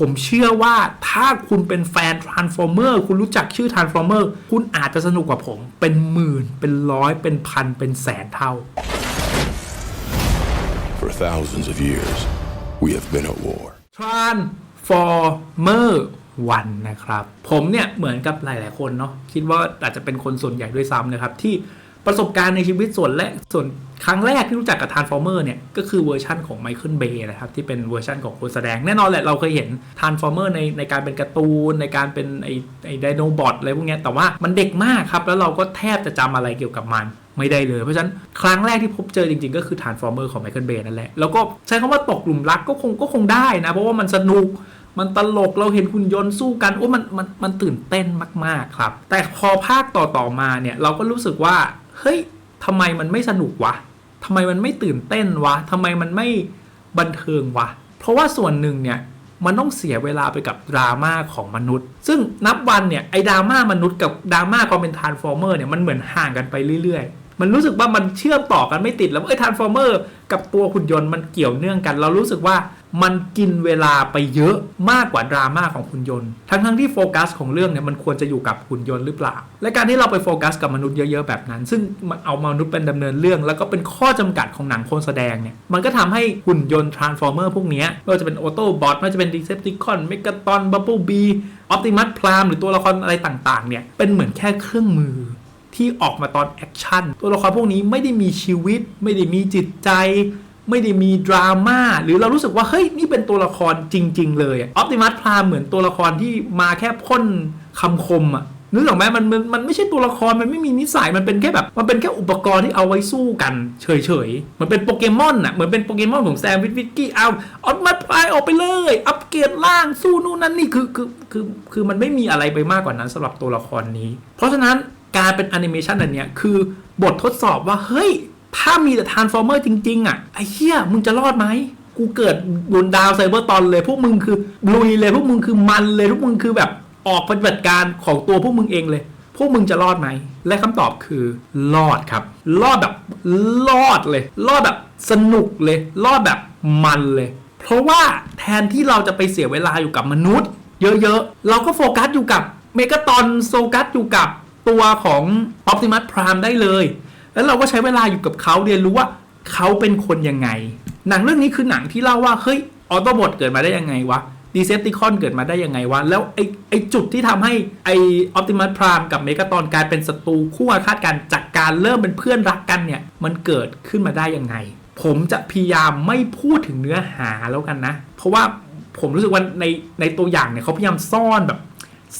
ผมเชื่อว่าถ้าคุณเป็นแฟน Transformer คุณรู้จักชื่อ Transformer คุณอาจจะสนุกกว่าผม เป็นหมื่น เป็นร้อย เป็นพัน เป็นแสนเท่า For thousands of years, we have been at war. Transformer วันนะครับ ผมเนี่ยเหมือนกับหลาย ๆ คนเนาะคิดว่าอาจจะเป็นคนส่วนใหญ่ด้วยซ้ำนะครับที่ ประสบการณ์ในชีวิตส่วนแรกส่วนครั้งแรกที่รู้จักกับ Transformer เนี่ย ก็คือเวอร์ชั่นของไมเคิลเบย์นะครับ ที่เป็นเวอร์ชั่นของคนแสดง แน่นอนแหละเราเคยเห็น Transformer ในในการเป็นการ์ตูน ในการเป็นไอไอไดโนบอทอะไรพวกเนี้ยแต่ว่ามันเด็กมากครับ แล้วเราก็แทบจะจำอะไรเกี่ยวกับมันไม่ได้เลย เพราะฉะนั้นครั้งแรกที่พบเจอจริงๆ ก็คือ Transformer ของไมเคิลเบย์นั่นแหละแล้วก็ใช้คำว่าตกหลุมรักก็คงก็คงได้นะเพราะว่ามันสนุกมันตลกเราเห็นหุ่นยนต์สู้กันโอ้มันมันมันตื่นเต้นมากๆครับ แต่พอภาคต่อต่อมาเนี่ยเราก็รู้สึกว่า เฮ้ยทำไมมันไม่สนุกวะทำไมมันไม่ตื่นเต้นวะทำไมมันไม่บันเทิงวะ เพราะว่าส่วนหนึ่งเนี่ยมันต้องเสียเวลาไปกับดราม่าของมนุษย์ ซึ่งนับวันเนี่ยไอ้ดราม่ามนุษย์กับดราม่าความเป็นทานส์ฟอร์เมอร์เนี่ยมันเหมือนห่างกันไปเรื่อยๆ มันรู้สึกว่ามันเชื่อมต่อกันไม่ติดแล้วว่าไอ้ทานส์ฟอร์เมอร์กับตัวหุ่นยนต์มันเกี่ยวเนื่องกัน เรารู้สึกว่า มันกินเวลาไปเยอะมากกว่าดราม่าของหุ่นยนต์ ทั้งๆที่โฟกัสของเรื่องเนี่ยมันควรจะอยู่กับหุ่นยนต์หรือเปล่า และการที่เราไปโฟกัสกับมนุษย์เยอะๆแบบนั้น ซึ่งมันเอามนุษย์เป็นดำเนินเรื่อง แล้วก็เป็นข้อจำกัดของหนังคนแสดงเนี่ยมันก็ทำให้หุ่นยนต์ทรานส์ฟอร์เมอร์พวกนี้ไม่ว่าจะเป็นออโต้บอทไม่ว่าจะเป็นดีเซปติคอนเมกาตอนบับเบิลบีออปติมัสพรามหรือตัวละครอะไรต่างๆเนี่ยเป็นเหมือนแค่เครื่องมือที่ออกมาตอนแอคชั่นตัวละครพวกนี้ไม่ได้มีชีวิต ไม่ได้มีจิตใจ ไม่ได้มีดราม่าหรือเรารู้สึกว่า เฮ้ย นี่เป็นตัวละครจริง ๆ เลยออปติมัสพรามเหมือนตัวละครที่มาแค่พ่นคำคมอะนึกออกไหมมันมันมันไม่ใช่ตัวละครมันไม่มีนิสัยมันเป็นแค่แบบมันเป็นแค่อุปกรณ์ที่เอาไว้สู้กัน เฉยๆเหมือนเป็นโปเกมอนอะเหมือนเป็นโปเกมอนของแซมวิทวิกกี้เอาออปติมัสพามออกไปเลย อัปเกรดล่างสู้นู่นนั่นนี่คือคือคือคือมันไม่มีอะไรไปมากกว่านั้นสำหรับตัวละครนี้ เพราะฉะนั้นการเป็นแอนิเมชันอันเนี้ยคือบททดสอบว่าเฮ้ย ถ้ามีแต่ทรานส์ฟอร์เมอร์จริง ๆ อะ ไอ้เหี้ยมึงจะรอดไหม กูเกิดบนดาวไซเบอร์ตอนเลย พวกมึงคือลุยเลย พวกมึงคือมันเลย พวกมึงคือแบบออกปฏิบัติการของตัวพวกมึงเองเลย พวกมึงจะรอดไหม และคำตอบคือรอดครับ รอดแบบรอดเลย รอดแบบสนุกเลย รอดแบบมันเลย เพราะว่าแทนที่เราจะไปเสียเวลาอยู่กับมนุษย์ เยอะๆ เราก็โฟกัสอยู่กับเมกาตอนโฟกัสอยู่กับตัวของ Optimus Prime ได้เลย แล้วเราก็ใช้เวลาอยู่กับเขาเรียนรู้ว่าเขาเป็นคนยังไง หนังเรื่องนี้คือหนังที่เล่าว่าเฮ้ยออโตบอทเกิดมาได้ยังไงวะดีเซปติคอนเกิดมาได้ยังไงวะ แล้วไอไอจุดที่ทำให้ไอออ t ติมัสพรามกับเมกาตอนกลายเป็นศัตรูคู่อาฆาตกันจากการเริ่มเป็นเพื่อนรักกันเนี่ย มันเกิดขึ้นมาได้ยังไง ผมจะพยายามไม่พูดถึงเนื้อหาแล้วกันนะ เพราะว่าผมรู้สึกว่าในในตัวอย่างเนี่ยเขาพยายามซ่อนแบบ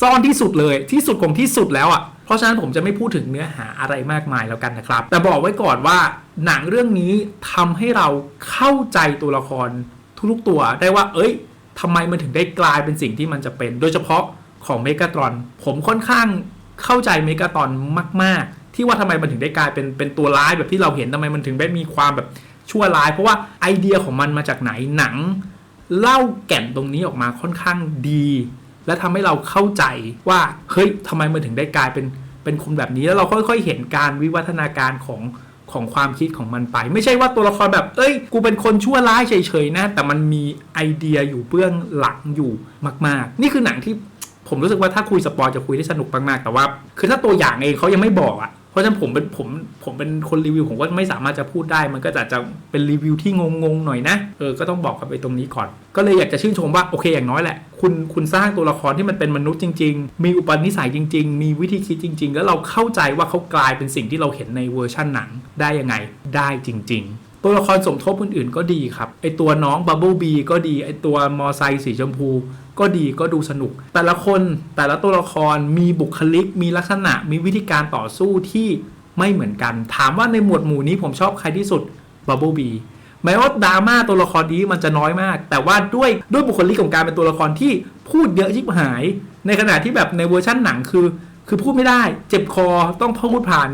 ซ่อนที่สุดเลยที่สุดของที่สุดแล้วอะ่ะเพราะฉะนั้นผมจะไม่พูดถึงเนื้อหาอะไรมากมายแล้วกันนะครับ แต่บอกไว้ก่อนว่าหนังเรื่องนี้ทำให้เราเข้าใจตัวละครทุกๆตัวได้ว่า เอ้ยทำไมมันถึงได้กลายเป็นสิ่งที่มันจะเป็น โดยเฉพาะของเมกาตรอน ผมค่อนข้างเข้าใจเมกาตรอนมาก ๆ ที่ว่าทำไมมันถึงได้กลายเป็นเป็นตัวร้ายแบบที่เราเห็นทำไมมันถึงได้มีความแบบชั่วร้าย เพราะว่าไอเดียของมันมาจากไหนหนัง เล่าแก่นตรงนี้ออกมาค่อนข้างดี และทำให้เราเข้าใจว่าเฮ้ยทำไมมันถึงได้กลายเป็นเป็นคนแบบนี้แล้วเราค่อยๆ เห็นการวิวัฒนาการของของความคิดของมันไป ไม่ใช่ว่าตัวละครแบบ เอ้ย กูเป็นคนชั่วร้ายเฉยๆนะ แต่มันมีไอเดียอยู่เบื้องหลังอยู่มาก ๆ นี่คือหนังที่ผมรู้สึกว่าถ้าคุยสปอยจะคุยได้สนุกมากๆแต่ว่า คือถ้าตัวอย่างเองเขายังไม่บอกอะ เพราะฉะนั้นผมเป็นผมผมเป็นคนรีวิวผมก็ไม่สามารถจะพูดได้ มันก็จะจะเป็นรีวิวที่งงๆหน่อยนะเออก็ต้องบอกกันไปตรงนี้ก่อน ก็เลยอยากจะชื่นชมว่าโอเคอย่างน้อยแหละ คุณคุณสร้างตัวละครที่มันเป็นมนุษย์จริง ๆ มีอุปนิสัยจริง ๆ มีวิธีคิดจริง ๆ แล้วเราเข้าใจว่าเขากลายเป็นสิ่งที่เราเห็นในเวอร์ชั่นหนังได้ยังไงได้จริง ๆ ตัวละครสมทบอื่นๆก็ดีครับ ไอตัวน้องบับเบิลบีก็ดี ไอตัวมอไซค์สีชมพู ก็ดีก็ดูสนุก แต่ละคนแต่ละตัวละครมีบุคลิก มีลักษณะ มีวิธีการต่อสู้ที่ไม่เหมือนกัน ถามว่าในหมวดหมู่นี้ผมชอบใครที่สุดบับเบิลบีแม้ว่าดราม่าตัวละครนี้มันจะน้อยมาก แต่ว่าด้วยด้วยบุคลิกของการเป็นตัวละครที่พูดเยอะชิบหาย ในขณะที่แบบในเวอร์ชั่นหนังคือ คือพูดไม่ได้เจ็บคอต้องพูดผ่าน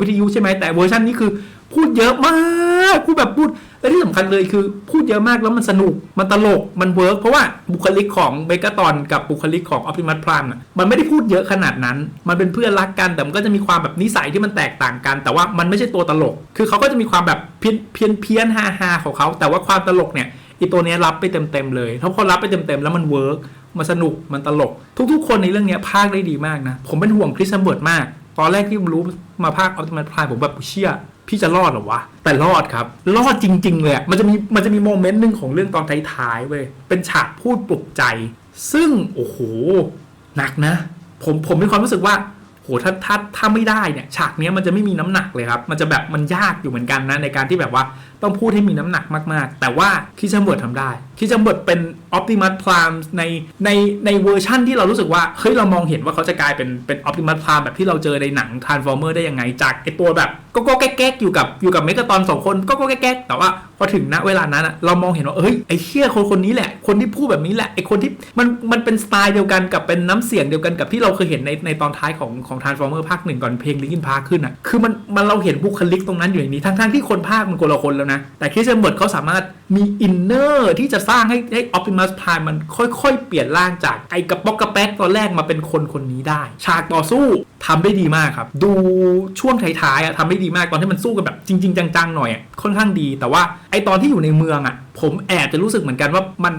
วิทยุใช่ไหมแต่เวอร์ชันนี้คือ พูดเยอะมากพูดแบบพูดและที่สำคัญเลยคือพูดเยอะมากแล้วมันสนุกมันตลกมันเวิร์กเพราะว่าบุคลิกของเบกาตอนกับบุคลิกของออ t ติมัสพรามมันไม่ได้พูดเยอะขนาดนั้น มันเป็นเพื่อนรักกันแต่มันก็จะมีความแบบนิสัยที่มันแตกต่างกัน แต่ว่ามันไม่ใช่ตัวตลก คือเขาก็จะมีความแบบเพี้ยนเพี้ยนเพี้ยนฮาฮาของเขาแต่ว่าความตลกเนี่ยอีตัวเนี้ยรับไปเต็มๆเลยถ้าพอรับไปเต็มๆแล้วมันเวิร์ก มันสนุกมันตลก ทุกๆ คนในเรื่องนี้พากได้ดีมากนะ ผมเป็นห่วงคริสซัมเบิร์ดมาก ตอนแรกที่รู้มาภาคออ t ติมั p พายผมแบบเชี่ยพี่จะรอดหรอวะ แต่รอดครับ รอดจริง ๆ เลยมันจะมีมันจะมีโมเมนต์หนึ่งของเรื่องตอนท้ายๆเว้ยเป็นฉากพูดปลุกใจ ซึ่งโอ้โหหนักนะ ผมผมมีความรู้สึกว่าโหถ้าถ้าถ้าไม่ได้เนี่ยฉากนี้มันจะไม่มีน้ำหนักเลยครับ มันจะแบบมันยากอยู่เหมือนกันนะในการที่แบบว่าต้องพูดให้มีน้ำหนักมากๆ แต่ว่าคิชเบิร์ดทำได้คิชเบิร์ดเป็นออ t ติมั p พลามในในในเวอร์ชั่นที่เรารู้สึกว่าเฮ้ยเรามองเห็นว่าเขาจะกลายเป็นเป็นออ t ติมั p พลามแบบที่เราเจอในหนังท r น s f o r เมอร์ได้ยังไงจากไอตัวแบบก็ก็แก๊กอยู่กับอยู่กับเมกาตอนสองคนก็ก็แก๊กแต่ว่าพอถึงณเวลานั้นอะเรามองเห็นว่าเฮ้ยไอเชี่ยคนคนนี้แหละ คนที่พูดแบบนี้แหละไอคนที่มันมันเป็นสไตล์เดียวกันกับเป็นน้ำเสียงเดียวกันกับที่เราเคยเห็นในในตอนท้ายของของท r น s f o r เมอร์ภาคหนึ่งก่อนเพลงลิงกินพาขึ้นอะคือมันมันเราเห็นบุคลิกตรงนั้นอยู่ในนี้ทั้งทั้งที่คนภาคมันคนละคนแล้วนะแต่คริสเซนเบิร์ดเขาสามารถมีอินเนอร์ที่จะสร้างให้ให้ออ t ติมัสพายมันค่อยๆ เปลี่ยนร่างจากไอกระป๊อกกระแป๊กตอนแรกมาเป็นคนคนนี้ได้ ฉากต่อสู้ทำได้ดีมากครับ ดูช่วงท้ายๆอะทำได้ดีมากตอนที่มันสู้กันแบบจริง ๆ จังๆหน่อยอะค่อนข้างดี แต่ว่าไอตอนที่อยู่ในเมืองอะผมแอบจะรู้สึกเหมือนกันว่ามัน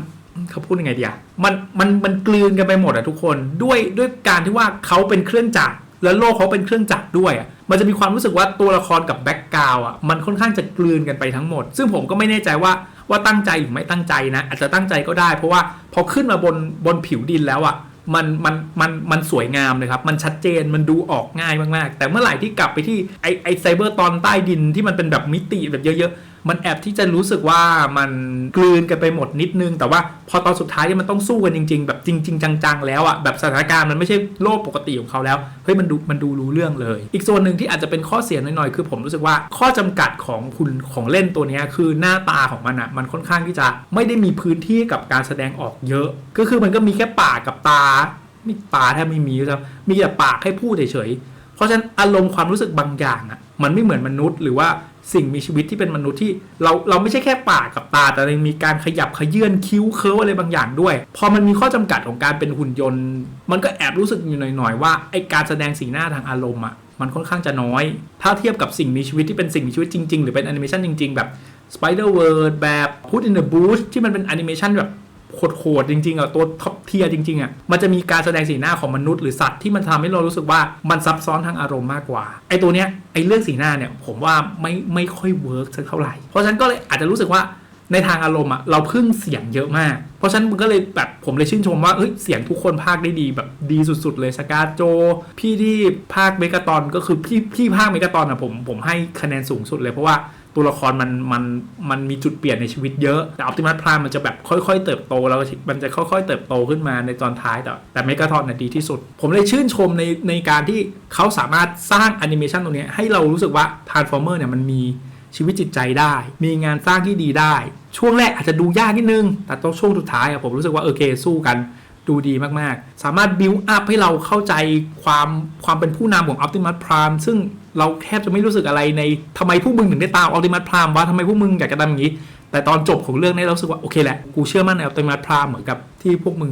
เขาพูดยังไงดีอะมันมันมันกลืนกันไปหมดอะทุกคนด้วยด้วยการที่ว่าเขาเป็นเครื่องจักรแล้วโลกเขาเป็นเครื่องจักรด้วยอะมันจะมีความรู้สึกว่าตัวละครกับแบ็กกราวอะมันค่อนข้างจะกลืนกันไปทั้งหมด ซึ่งผมก็ไม่แน่ใจว่า ว่าตั้งใจหรือไม่ตั้งใจนะ อาจจะตั้งใจก็ได้ เพราะว่าพอขึ้นมาบนบนผิวดินแล้วอะมันมันมันมันสวยงามเลยครับ มันชัดเจนมันดูออกง่ายมาก ๆ แต่เมื่อไหร่ที่กลับไปที่ไอไอไซเบอร์ตอนใต้ดินที่มันเป็นแบบมิติแบบเยอะๆ มันแอบที่จะรู้สึกว่ามันกลืนกันไปหมดนิดนึง แต่ว่าพอตอนสุดท้ายที่มันต้องสู้กันจริง ๆ แบบจริง ๆ จังๆ แล้วอะแบบสถานการณ์มันไม่ใช่โลกปกติของเขาแล้วเฮ้ยมันดูมันดูรู้เรื่องเลย อีกส่วนหนึ่งที่อาจจะเป็นข้อเสียหน่อยๆคือผมรู้สึกว่าข้อจำกัดของคุณของเล่นตัวนี้คือหน้าตาของมันอะมันค่อนข้างที่จะไม่ได้มีพื้นที่กับการแสดงออกเยอะ ก็คือมันก็มีแค่ปากกับตาไม่ตาแทบไม่มีครับมีแต่ปากให้พูดเฉยๆเพราะฉะนั้นอารมณ์ความรู้สึกบางอย่างอะมันไม่เหมือนมนุษย์หรือว่า สิ่งมีชีวิตที่เป็นมนุษย์ที่เราเราไม่ใช่แค่ปากกับตา แต่ยังมีการขยับขยื่นคิ้วเคิร์อะไรบางอย่างด้วย พอมันมีข้อจำกัดของการเป็นหุ่นยนต์ มันก็แอบรู้สึกอยู่หน่อยๆว่าไอการแสดงสีหน้าทางอารมณ์อะมันค่อนข้างจะน้อย ถ้าเทียบกับสิ่งมีชีวิตที่เป็นสิ่งมีชีวิตจริงๆ หรือเป็นแอนิเมชันจริงๆ แบบ Spider World แบบ Put in the Bush ที่มันเป็นแอนิเมชันแบบ โหดๆจริงๆอะตัวท็อปเทียจริงๆอะมันจะมีการแสดงสีหน้าของมนุษย์หรือสัตว์ที่มันทำให้เรารู้สึกว่ามันซับซ้อนทางอารมณ์มากกว่าไอ้ตัวเนี้ยไอ้เรื่องสีหน้าเนี่ยผมว่าไม่ไม่ค่อยเวิร์กสักเท่าไหร่ เพราะฉะนั้นก็เลยอาจจะรู้สึกว่าในทางอารมณ์อะเราพึ่งเสียงเยอะมาก เพราะฉะนั้นมันก็เลยแบบผมเลยชื่นชมว่าเฮ้ยเสียงทุกคนพากย์ได้ดีแบบดีสุด ๆ เลยสกาโจ พี่ที่พากย์เมกาตอนก็คือพี่พี่พากย์เมกาตอนอะผมผมให้คะแนนสูงสุดเลยเพราะว่า ตัวละครมันมันมันมีจุดเปลี่ยนในชีวิตเยอะ แต่ออ t ติมั p พรามมันจะแบบค่อยๆ เติบโตแล้วมันจะค่อยๆ เติบโตขึ้นมาในตอนท้ายแต่แต่เมกาทอนน่ะดีที่สุด ผมเลยชื่นชมในในการที่เขาสามารถสร้างแอนิเมชันตรงเนี้ยให้เรารู้สึกว่า Transformer เนี่ยมันมีชีวิตจิตใจได้ มีงานสร้างที่ดีได้ ช่วงแรกอาจจะดูยากนิดนึง แต่ตอนช่วงสุดท้ายอะผมรู้สึกว่าโอเคสู้กันดูดีมาก ๆ สามารถบิวอัพให้เราเข้าใจความความเป็นผู้นำของ Optimus Prime ซึ่ง เราแทบจะไม่รู้สึกอะไรในทำไมพวกมึงถึงได้ตาม Optimus Prime วะทำไมพวกมึงอยากจะทำอย่างนี้ แต่ตอนจบของเรื่องนี้เราสึกว่าโอเคแหละกูเชื่อมั่นใน Optimus Prime เหมือนกับที่พวกมึง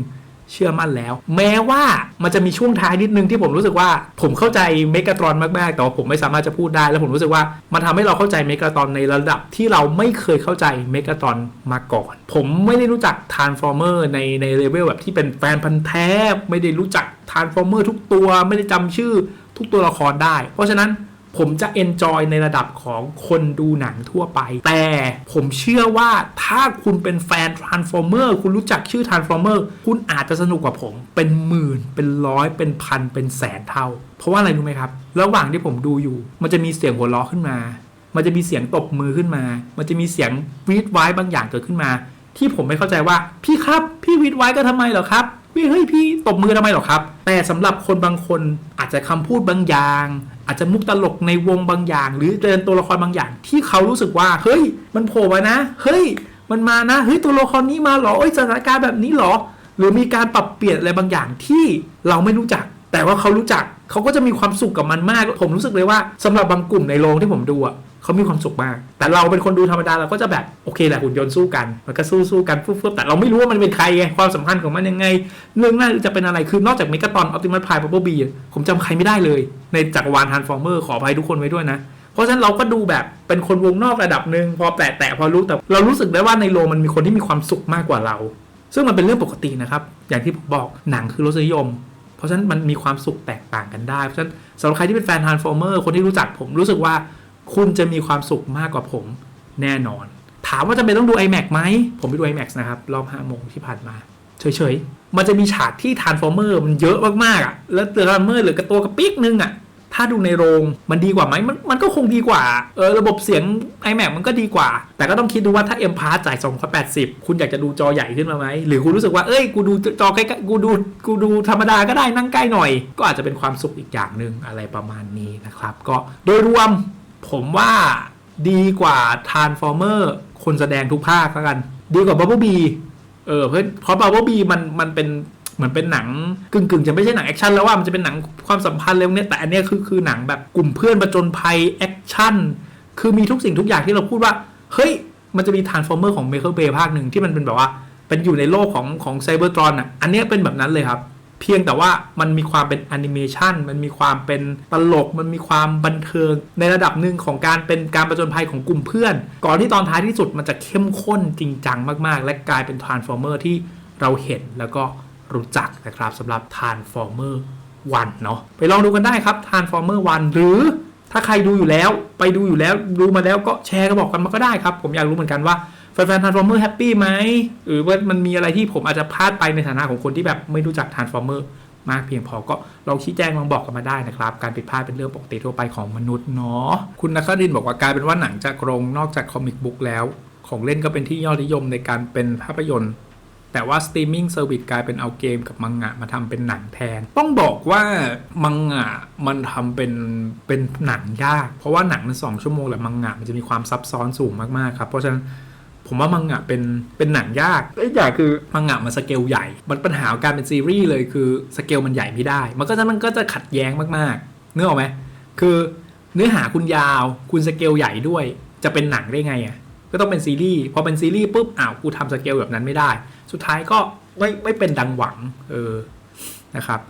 เชื่อมั่นแล้ว แม้ว่ามันจะมีช่วงท้ายนิดนึงที่ผมรู้สึกว่า ผมเข้าใจเมกาตรอนมากๆแต่ว่าผมไม่สามารถจะพูดได้ แล้วผมรู้สึกว่ามันทำให้เราเข้าใจเมกาตรอนในระดับที่เราไม่เคยเข้าใจเมกาตรอนมาก่อน ผมไม่ได้รู้จักทานฟอร์เมอร์ในในเลเวลแบบที่เป็นแฟนพันธ์แท้ไม่ได้รู้จักทานฟอร์เมอร์ทุกตัวไม่ได้จำชื่อทุกตัวละครได้ เพราะฉะนั้น ผมจะเอนจอยในระดับของคนดูหนังทั่วไป แต่ผมเชื่อว่าถ้าคุณเป็นแฟน Transformer คุณรู้จักชื่อ Transformer คุณอาจจะสนุกกว่าผม เป็นหมื่น เป็นร้อย เป็นพัน เป็นแสนเท่า เพราะว่าอะไรรู้ไหมครับ ระหว่างที่ผมดูอยู่ มันจะมีเสียงหัวเราะขึ้นมา มันจะมีเสียงตบมือขึ้นมา มันจะมีเสียงวีดไว้บางอย่างเกิดขึ้นมา ที่ผมไม่เข้าใจว่า พี่ครับ พี่วีดไว้ก็ทำไมเหรอครับ พี่เฮ้ยพี่ตบมือทำไมหรอครับ แต่สำหรับคนบางคนอาจจะคำพูดบางอย่าง อาจจะมุกตลกในวงบางอย่าง หรือเดินตัวละครบางอย่าง ที่เขารู้สึกว่า เฮ้ย มันโผล่มานะ เฮ้ย มันมานะเฮ้ยตัวละครนี้มาเหรอเอ้ยสถานการณ์แบบนี้เหรอ หรือมีการปรับเปลี่ยนอะไรบางอย่างที่เราไม่รู้จัก แต่ว่าเขารู้จักเขาก็จะมีความสุขกับมันมาก ผมรู้สึกเลยว่าสำหรับบางกลุ่มในโรงที่ผมดูอะ เขามีความสุขมาก แต่เราเป็นคนดูธรรมดาเราก็จะแบบโอเคแหละหุ่นยนต์สู้กัน มันก็สู้สู้กันฟุ๊บๆแต่เราไม่รู้ว่ามันเป็นใครไงความสัมพันธ์ของมันยังไง เรื่องหน้าจะเป็นอะไรคือนอกจากเมกาตอนออ t ติมัสพายบับเบิลบีผมจำใครไม่ได้เลย ในจักรวาลทานฟอร์เมอร์ขออภัยทุกคนไว้ด้วยนะ เพราะฉะนั้นเราก็ดูแบบเป็นคนวงนอกระดับหนึ่งพอแตะแตะพอรู้แต่เรารู้สึกได้ว่าในโรมันมีคนที่มีความสุขมากกว่าเรา ซึ่งมันเป็นเรื่องปกตินะครับอย่างที่ผมบอกหนังคือรสนิยมเพราะฉะนั้นมันมีความสุขแตกต่างกันได้ เพราะฉะนั้นสำหรับใครที่เป็นแฟน Transformer คนที่รู้จักผมรู้สึกว่า คุณจะมีความสุขมากกว่าผมแน่นอน ถามว่าจะเป็นต้องดู iMac ไหม ผมไปดู iMac นะครับ รอบ5โมงที่ผ่านมา เฉยๆ มันจะมีฉากที่ Transformer มันเยอะมากๆอะ แล้วตัว Transformer เหลือกระตัวกระปิ๊กนึงอะ ถ้าดูในโรงมันดีกว่าไหมมันมันก็คงดีกว่า เออระบบเสียง iMac มันก็ดีกว่า แต่ก็ต้องคิดดูว่าถ้า M p a s จ่าย280 คุณอยากจะดูจอใหญ่ขึ้นมาไหม หรือคุณรู้สึกว่า เอ้ย กูดูจอใกล้กูดู กูดูธรรมดาก็ได้นั่งใกล้หน่อย ก็อาจจะเป็นความสุขอีกอย่างหนึ่งอะไรประมาณนี้นะครับ ก็โดยรวม ผมว่าดีกว่า Transformer คนแสดงทุกภาคแล้วกัน ดีกว่า Bumblebee บีเออเพราะเพราะบา b บีมันมันเป็นเหมือนเป็นหนังกึ่งกึ่งๆ จะไม่ใช่หนังแอคชั่นแล้วว่ามันจะเป็นหนังความสัมพันธ์เรื่องนี้ยแต่อันนี้คือคือหนังแบบกลุ่มเพื่อนประจนภัยแอคชั่นคือมีทุกสิ่งทุกอย่างที่เราพูดว่า เฮ้ย มันจะมีท r าน s f ฟอร์เมอร์ของเม c ค e ร์เบย์ภาคหนึ่งที่มันเป็นแบบว่า เป็นอยู่ในโลกของของไซเบอร์ตรอนอะอันนี้เป็นแบบนั้นเลยครับ เพียงแต่ว่ามันมีความเป็นแอนิเมชันมันมีความเป็นตลก มันมีความบันเทิง ในระดับหนึ่งของการเป็นการประจนภัยของกลุ่มเพื่อน ก่อนที่ตอนท้ายที่สุดมันจะเข้มข้นจริงจังมาก ๆ และกลายเป็นทรานส์ฟอร์เมอร์ที่เราเห็นแล้วก็รู้จักนะครับสำหรับ Transformer 1เนาะไปลองดูกันได้ครับ Transformer 1 หรือถ้าใครดูอยู่แล้วไปดูอยู่แล้วดูมาแล้วก็แชร์กันบอกกันมาก็ได้ครับ ผมอยากรู้เหมือนกันว่า แฟนๆ Transformer แฮปปี้ไหมหรือว่ามันมีอะไรที่ผมอาจจะพลาดไปในฐานะของคนที่แบบไม่รู้จัก Transformer มากเพียงพอก็ลองชี้แจงลองบอกกันมาได้นะครับ การผิดพลาดเป็นเรื่องปกติทั่วไปของมนุษย์เนาะคุณนักดินบอกว่ากลายเป็นว่าหนังจากโรงนอกจากคอมิกบุ๊กแล้ว ของเล่นก็เป็นที่ยอดนิยมในการเป็นภาพยนตร์ แต่ว่าสตรีมมิ่งเซอร์วิสกลายเป็นเอาเกมกับมังงะมาทำเป็นหนังแทน ต้องบอกว่ามังงะมันทำเป็นเป็นหนังยาก เพราะว่าหนังมันสองชั่วโมงแหละมังงะมันจะมีความซับซ้อนสูงมากๆครับเพราะฉะนั้น ผมว่ามังงะเป็นเป็นหนังยากไอ้อย่างคือมังงะมันสเกลใหญ่ มันปัญหาของการเป็นซีรีส์เลยคือสเกลมันใหญ่ไม่ได้ มันก็จะมันก็จะขัดแย้งมากๆเนื้อออกไหมคือเนื้อหาคุณยาว คุณสเกลใหญ่ด้วย จะเป็นหนังได้ไงอะก็ต้องเป็นซีรีส์พอเป็นซีรีส์ปุ๊บอ้าวกูทำสเกลแบบนั้นไม่ได้ สุดท้ายก็ไม่ไม่เป็นดังหวังเออนะครับ